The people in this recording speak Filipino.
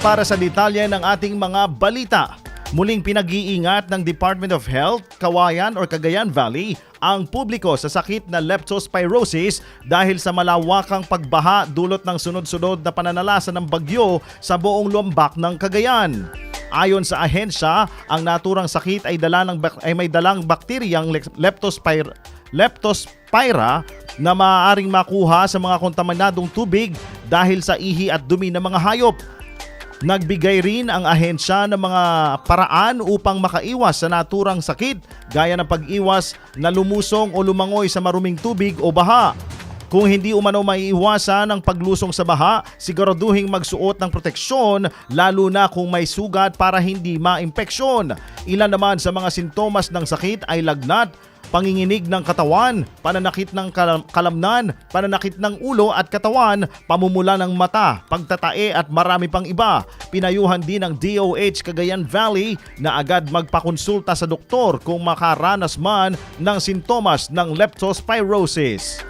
para sa detalye ng ating mga balita. Muling pinag-iingat ng Department of Health, Kawayan or Cagayan Valley ang publiko sa sakit na leptospirosis dahil sa malawakang pagbaha dulot ng sunod-sunod na pananalasa ng bagyo sa buong lumbak ng Cagayan. Ayon sa ahensya, ang naturang sakit ay, dala ng, ay may dalang bakteriyang le- leptospir- leptospira na maaaring makuha sa mga kontaminadong tubig dahil sa ihi at dumi ng mga hayop. Nagbigay rin ang ahensya ng mga paraan upang makaiwas sa naturang sakit gaya ng pag-iwas na lumusong o lumangoy sa maruming tubig o baha. Kung hindi umano maiiwasan ang paglusong sa baha, siguraduhing magsuot ng proteksyon lalo na kung may sugat para hindi maimpeksyon. Ilan naman sa mga sintomas ng sakit ay lagnat, panginginig ng katawan, pananakit ng kalam- kalamnan, pananakit ng ulo at katawan, pamumula ng mata, pagtatae at marami pang iba. Pinayuhan din ng DOH Cagayan Valley na agad magpakonsulta sa doktor kung makaranas man ng sintomas ng leptospirosis.